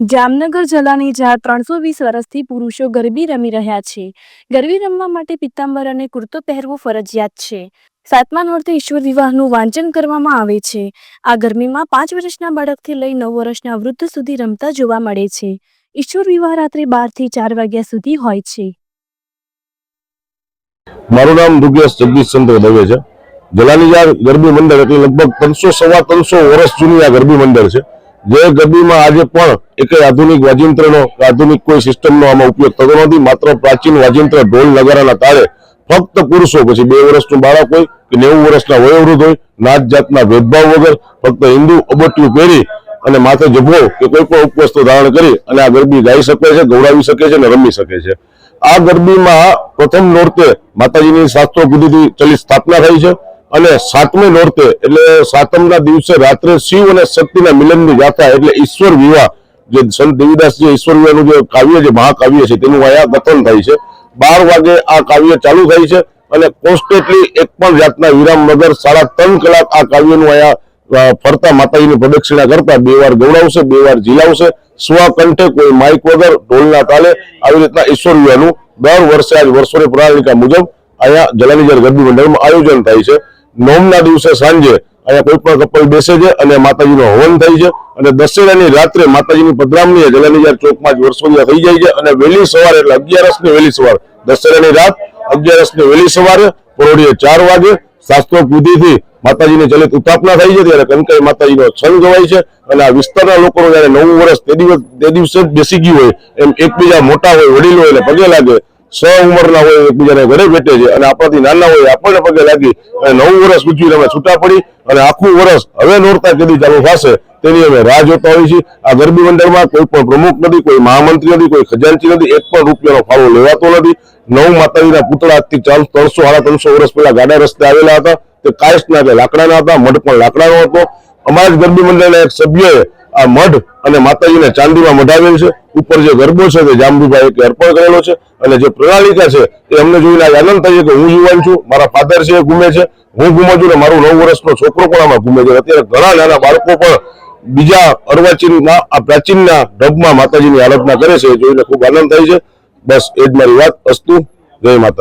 જામનગર જિલ્લાની જ્યાં ત્રણસો વીસ વર્ષથી પુરુષો ગરબી રમી રહ્યા છે. ગરબી રમવા માટે પિત્તાંબર અને કુર્તો પહેરવો ફરજિયાત છે. સાતમા નોરતે ઈશ્વર વિવાહનું વાંચન કરવામાં આવે છે. આ ગરમીમાં પાંચ વર્ષના બાળકથી લઈ નવ વર્ષના વૃદ્ધ સુધી રમતા જોવા મળે છે. ઈશ્વર વિવાહ રાત્રે બારથી ચાર વાગ્યા સુધી હોય છે. મારું નામ દુગેશ જગદીશચંદ્ર દવે છે. જલાલીયાર ગરબી મંડળ એટલે લગભગ ત્રણસો સવા ત્રણસો વર્ષ જૂની આ ગરબી મંડળ છે. જે ગરબીમાં આજે પણ એક આધુનિક વાજિંત્રનો, આધુનિક કોઈ સિસ્ટમનો આમાં ઉપયોગ થતો નથી. માત્ર પ્રાચીન વાજિંત્ર ઢોલ નગારાના તાળે ફક્ત પુરુષો પછી બે વર્ષનું બાળક હોય કે નેવું વર્ષના વયોવૃદ્ધ હોય, નાત જાતના ભેદભાવ વગર ફક્ત હિન્દુ અબટ્યું પહેરી અને માથે જભો કે કોઈ પણ ઉપવસ્તુ ધારણ કરી અને આ ગરબી ગાઈ શકે છે ગૌડાવી શકે છે અને રમી શકે છે. આ ગરબીમાં પ્રથમ નોરતે માતાજીની શાસ્ત્રો વિધિથી ચલિત સ્થાપના થઈ છે. અને સાતમે નોરતે, એટલે સાતમના દિવસે રાત્રે શિવ અને શક્તિના મિલનની ગાથા, એટલે ઈશ્વર વિવાહ, જે સંત દેવીદાસ જે ઈશ્વર વિવાહનું જે કાવ્ય, જે મહાકાવ્ય છે, તેનું અહીંયા કથન થાય છે. બાર વાગે આ કાવ્ય ચાલુ થાય છે અને કોન્સ્ટન્ટલી એક પણ જાતના વિરામ વગર સાડા ત્રણ કલાક આ કાવ્યનું અહીંયા ફરતા માતાજીની પ્રદક્ષિણા કરતા બે વાર ગૌડાવશે, બે વાર જીલાવશે સ્વકંઠે કોઈ માઇક વગર, ઢોલના તાલે આવી રીતના ઈશ્વર વિવાહનું દર વર્ષે, આજ વર્ષોની પ્રણાલિકા મુજબ અહીંયા જલાલીજર ગરબી મંડળમાં આયોજન થાય છે. નોમના દિવસે સાંજે અહીંયા કોઈ પણ કપલ બેસે છે અને માતાજીનો હવન થાય છે અને દશેરાની રાત્રે માતાજીની પધરામણી જલાલીજાર ચોકમાં જ વર્ષોદિયા થઈ જાય છે અને વહેલી સવારે એટલે અગિયારસની વહેલી સવાર, દશેરાની રાત અગિયારસની વહેલી સવારે, પરોઢીએ ચાર વાગે શાસ્ત્રોક વિધિથી માતાજીની ચલિત ઉત્થાપના થઈ છે, ત્યારે કનકાઈ માતાજીનો છંદ ગવાય છે અને આ વિસ્તારના લોકોનું જયારે નવું વર્ષ તે દિવસ તે દિવસે જ બેસી ગયું હોય, એમ એકબીજા મોટા હોય, વડીલો હોય પગે લાગે સ ઉંમરના હોય એકબીજાને ઘરે ભેટે છે અને આપણાથી નાના હોય આપણને પગે લાગી અને નવું વર્ષ ઉજવી અમે છૂટા પડી અને આખું વર્ષ હવે નોરતા કદી ચાલુ થશે, તેની અમે રાહ જોતા હોઈએ છીએ. આ ગરબી મંડળમાં કોઈ પણ પ્રમુખ નથી, કોઈ મહામંત્રી નથી, કોઈ ખજાનચી નથી, એક પણ રૂપિયાનો ફાળો લેવાતો નથી. નવ માતાજીના પુતળા આજથી ચાલ ત્રણસો સાડા ત્રણસો વર્ષ પહેલા ગાડા રસ્તે આવેલા હતા. તે કાયસ્ટના કે લાકડાના હતા, મઢ પણ લાકડાનો હતો. અમારા જ ગરબી મંડળના એક સભ્યએ આ મઢ અને માતાજીને ચાંદીમાં મઢાવેલ છે. ઉપર જે ગરબો છે તે જાંબુભાઈ અર્પણ કરેલો છે અને જે પ્રણાલિકા છે એ અમને જોઈને આનંદ થાય છે કે હું યુવાન છું, મારા ફાધર છે એ ઘૂમે છે. હું ઘૂમું છું ને મારું નવ વર્ષનો છોકરો પણ આમાં ઘૂમે છે. અત્યારે ઘણા નાના બાળકો પણ બીજા અર્વાચીનના, આ પ્રાચીનના ઢબમાં માતાજીની આરાધના કરે છે. એ જોઈને ખૂબ આનંદ થાય છે. બસ એ જ મારી વાત. અસ્તુ. જય માતા